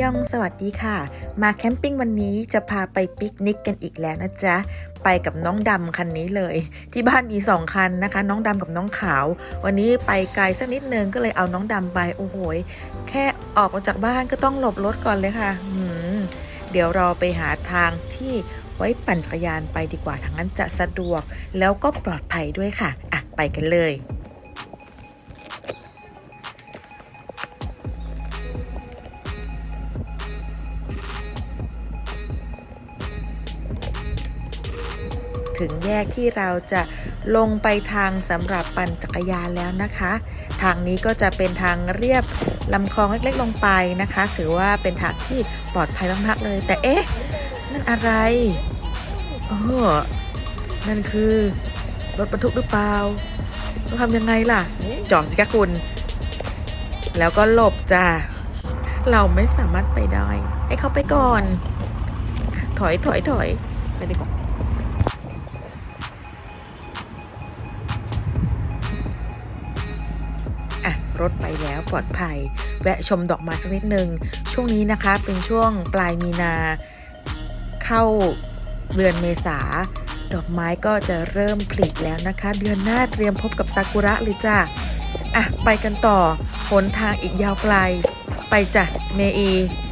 ยองสวัสดีค่ะ มาแคมปิ้งวันนี้จะพาไปปิกนิกกันอีกแล้วนะจ๊ะ ไปกับน้องดำคันนี้เลย ที่บ้านมีสองคันนะคะ น้องดำกับน้องขาว วันนี้ไปไกลสักนิดนึงก็เลยเอาน้องดำไปโอ้โหแค่ออกมาจากบ้านก็ต้องหลบรถก่อนเลยค่ะหืมเดี๋ยวเราไปหาทางที่ไว้ปั่นจักรยานไปดีกว่าทางนั้นจะสะดวก แล้วก็ปลอดภัยด้วยค่ะอะไปกันเลย ถึงแยกที่เราจะลงไปทางสำหรับปั่นจักรยานแล้วนะคะ ทางนี้ก็จะเป็นทางเรียบลำคลองเล็กๆลงไปนะคะ ถือว่าเป็นทางที่ปลอดภัยมากๆเลย แต่เอ๊ะนั่นอะไรเออนั่นคือรถบรรทุกหรือเปล่าต้องทำยังไงล่ะ จอดสิคะคุณ แล้วก็หลบจ้าเราไม่สามารถไปได้ ให้เขาไปก่อน ถอยถอยถอยไปดีกว่า ปแล้วปลอดภัย แวะชมดอกไม้สักนิดนึง ช่วงนี้นะคะเป็นช่วงปลายมีนา เข้าเดือนเมษา ดอกไม้ก็จะเริ่มผลิแล้วนะคะ เดือนหน้าเตรียมพบกับซากุระเลยจ้ะอะ ไปกันต่อหนทางอีกยาวไกล ไปจ้ะเมอีอื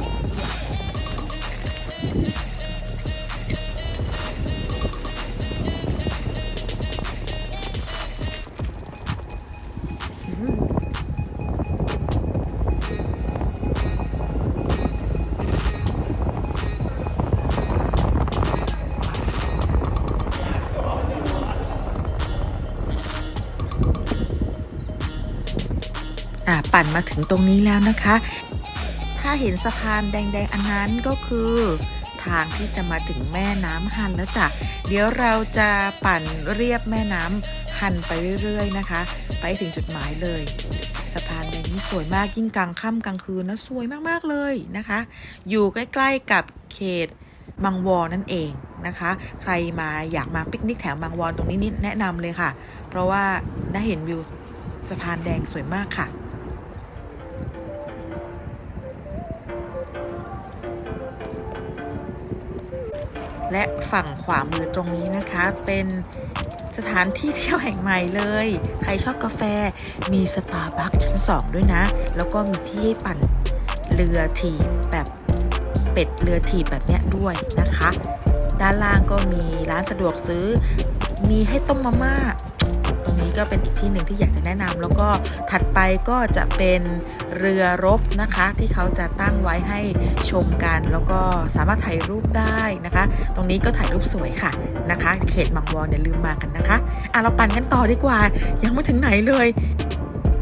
ปั่นมาถึงตรงนี้แล้วนะคะ ถ้าเห็นสะพานแดงๆอันนั้นก็คือ ทางที่จะมาถึงแม่น้ำฮันแล้วจ้ะ เดี๋ยวเราจะปั่นเรียบแม่น้ำฮันไปเรื่อยๆนะคะ ไปถึงจุดหมายเลย สะพานแดงนี้สวยมากยิ่งกลางค่ำกลางคืนนะสวยมากๆเลยนะคะ อยู่ใกล้ๆกับเขตมังวอนนั่นเองนะคะ ใครมาอยากมาปิกนิกแถวมังวอนตรงนี้นิดแนะนำเลยค่ะ เพราะว่าได้เห็นวิวสะพานแดงสวยมากค่ะ และฝั่งขวามือตรงนี้นะคะ เป็นสถานที่เที่ยวแห่งใหม่เลย ใครชอบกาแฟมีสตาร์บัคชั้น 2 ด้วยนะ แล้วก็มีที่ให้ปั่นเรือถีบแบบเป็ดเรือถีบแบบเนี้ยด้วยนะคะ ด้านล่างก็มีร้านสะดวกซื้อ มีให้ต้มมาม่า นี้ก็เป็นอีกที่หนึ่งที่อยากจะแนะนำแล้วก็ถัดไปก็จะเป็นเรือรบนะคะ ที่เขาจะตั้งไว้ให้ชมกัน แล้วก็สามารถถ่ายรูปได้นะคะ ตรงนี้ก็ถ่ายรูปสวยค่ะนะคะ เขตมังวอนอย่าลืมมากันนะคะอะเราปั่นกันต่อดีกว่า ยังไม่ถึงไหนเลย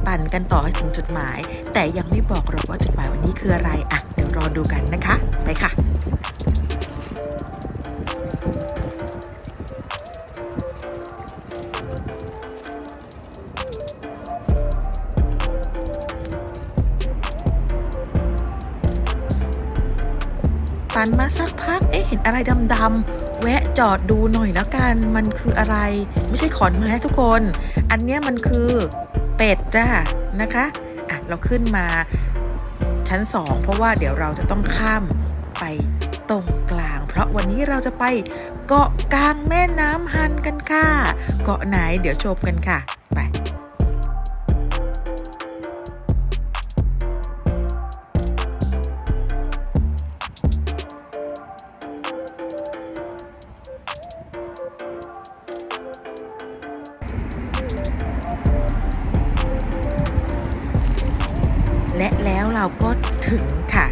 ปั่นกันต่อให้ถึงจุดหมาย แต่ยังไม่บอกหรอกว่าจุดหมายวันนี้คืออะไร อะ เดี๋ยวรอดูกันนะคะ ไปค่ะันมาสักพัก เอ๊ะเห็นอะไรดำๆแวะจอดดูหน่อยแล้วกัน มันคืออะไร ไม่ใช่ขอนไม้ทุกคน อันเนี้ยมันคือเป็ดจ้านะคะอะเราขึ้นมาชั้นสองเพราะว่าเดี๋ยวเราจะต้องข้ามไปตรงกลาง เพราะวันนี้เราจะไปเกาะกลางแม่น้ำฮันกันค่ะ เกาะไหนเดี๋ยวชมกันค่ะ ไป ถึงค่ะ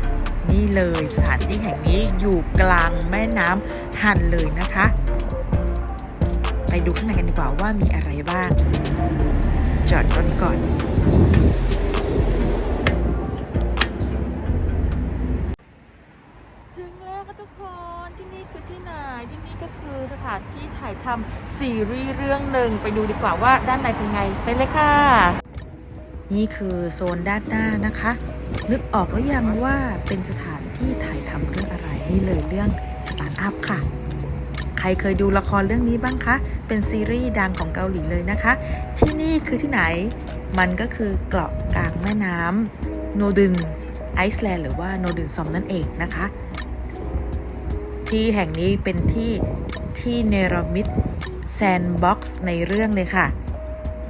นี่เลยสถานที่แห่งนี้อยู่กลางแม่น้ำฮันเลยนะคะ ไปดูข้างในกันดีกว่าว่ามีอะไรบ้าง จอดรถก่อนถึงแล้วทุกคนที่นี่คือที่ไหนที่นี่ก็คือสถานที่ถ่ายทำซีรีส์เรื่องหนึ่งไปดูดีกว่าว่าด้านในเป็นไง ไปเลยค่ะ นี่คือโซนด้านหน้านะคะ นึกออกหรือยังว่าเป็นสถานที่ถ่ายทำเรื่องอะไรนี่เลยเรื่องสตาร์ทอัพค่ะ ใครเคยดูละครเรื่องนี้บ้างคะ เป็นซีรีส์ดังของเกาหลีเลยนะคะ ที่นี่คือที่ไหน มันก็คือเกาะกลางแม่น้ำโนดึงไอซ์แลนด์หรือว่าโนดึนซอมนั่นเองนะคะ ที่แห่งนี้เป็นที่ที่เนรมิตแซนด์บ็อกซ์ในเรื่องเลยค่ะ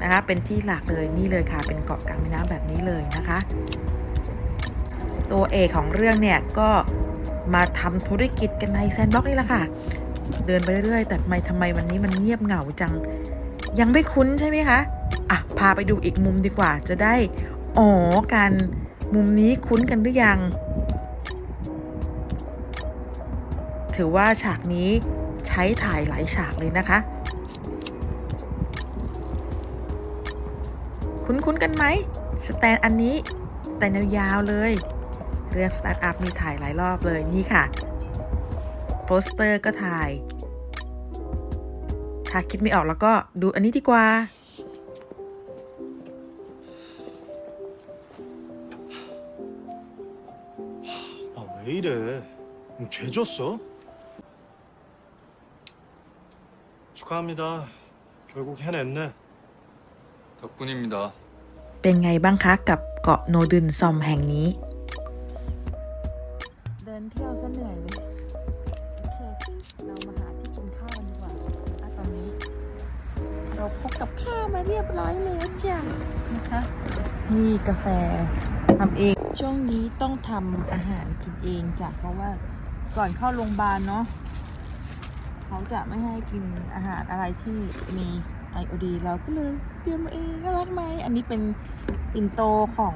นะคะเป็นที่หลักเลยนี่เลยค่ะ เป็นเกาะกลางแม่น้ำแบบนี้เลยนะคะ ตัวเอกของเรื่องเนี่ยก็มาทำธุรกิจกันในแซนด์บ็อกซ์นี่แหละค่ะ เดินไปเรื่อยๆ แต่ทำไมทำไมวันนี้มันเงียบเหงาจัง ยังไม่คุ้นใช่ไหมคะอะพาไปดูอีกมุมดีกว่า จะได้อ๋อกันมุมนี้คุ้นกันหรือยัง ถือว่าฉากนี้ใช้ถ่ายหลายฉากเลยนะคะ คุ้นๆกันไหม สแตนอันนี้ แต่ยาวๆเลย เรื่องสตาร์ทอัพมีถ่ายหลายรอบเลยนี่ค่ะ โปสเตอร์ก็ถ่าย ถ้าคิดไม่ออกแล้วก็ดูอันนี้ดีกว่า 아, 왜 이래? 죄 졌어? 축하합니다. 결국 해냈네. 덕분입니다. เป็นไงบ้างคะกับเกาะโนดึนซอมแห่งนี้ เดินเที่ยวซะเหนื่อยเลย โอเค เรามาหาที่กินข้าวกันดีกว่าอะตอนนี้ เราพกกับข้าวมาเรียบร้อยแล้วจ้ะนะคะ นี่กาแฟทำเอง ช่วงนี้ต้องทำอาหารกินเองจ้ะ เพราะว่าก่อนเข้าโรงพยาบาลเนาะ เขาจะไม่ให้กินอาหารอะไรที่มี ไอโอดีเราก็เลยเตรียมมาเองน่ารักไหม อันนี้เป็นปิ่นโตของ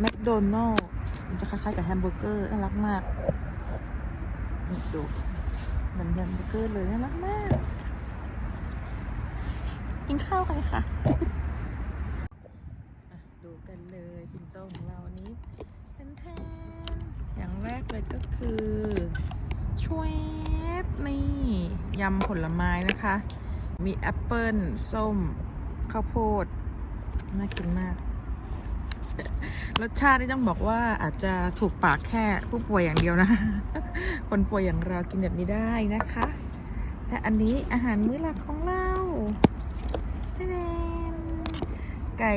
แมคโดนัลล์มันจะคล้ายๆกับแฮมเบอร์เกอร์น่ารักมากนี่ดูเหมือนแฮมเบอร์เกอร์เลยน่ารักมาก กินข้าวกันค่ะดูกันเลยปิ่นโตของเราอันนี้แทนๆอย่างแรกเลยก็คือช่วยนี่ยำผลไม้นะคะ มีแอปเปิลส้ม ข้าวโพด น่ากินมาก รสชาตินี่ต้องบอกว่าอาจจะถูกปากแค่ผู้ป่วยอย่างเดียวนะ คนป่วยอย่างเรากินแบบนี้ได้นะคะ และอันนี้อาหารมื้อหลักของเราแทนไก่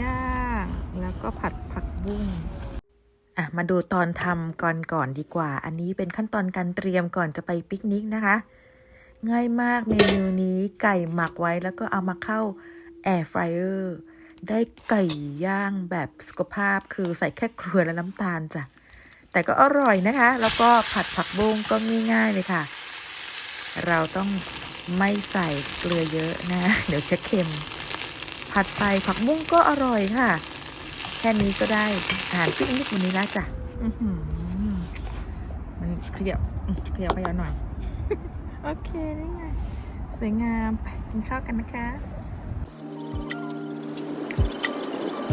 ย่างแล้วก็ผัดผักบุ้งอะมาดูตอนทำก่อนก่อนดีกว่า อันนี้เป็นขั้นตอนการเตรียมก่อนจะไปปิกนิกนะคะ ง่ายมากเมนูนี้ไก่หมักไว้แล้วก็เอามาเข้าแอร์ฟรายเออร์ได้ไก่ย่างแบบสุขภาพคือใส่แค่เกลือและน้ำตาลจ้ะ แต่ก็อร่อยนะคะ แล้วก็ผัดผักบุ้งก็ง่ายๆเลยค่ะ เราต้องไม่ใส่เกลือเยอะนะ เดี๋ยวจะเค็ม ผัดใส่ผักบุ้งก็อร่อยค่ะ แค่นี้ก็ได้อาหารปิกนิกวันนี้แล้วจ้ะมันขยับอื้อขยับขยับหน่อย โอเคนี่ไง สวยงามไปกินข้าวกันนะคะ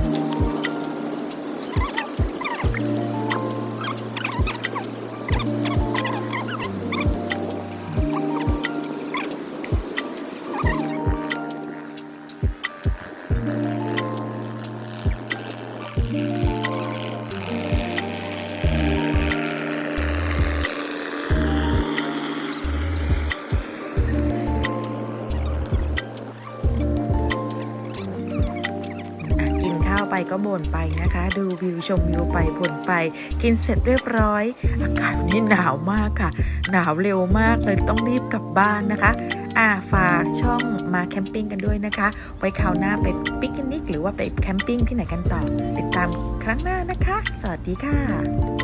อะ ก็บ่นไปนะคะ ดูวิวชมวิวไปบ่นไป กินเสร็จเรียบร้อย อากาศวันนี้หนาวมากค่ะ หนาวเร็วมากเลยต้องรีบกลับบ้านนะคะอ่าฝากช่องมาแคมปิ้งกันด้วยนะคะ ไว้คราวหน้าไปปิกนิกหรือว่าไปแคมปิ้งที่ไหนกันต่อ ติดตามครั้งหน้านะคะ สวัสดีค่ะ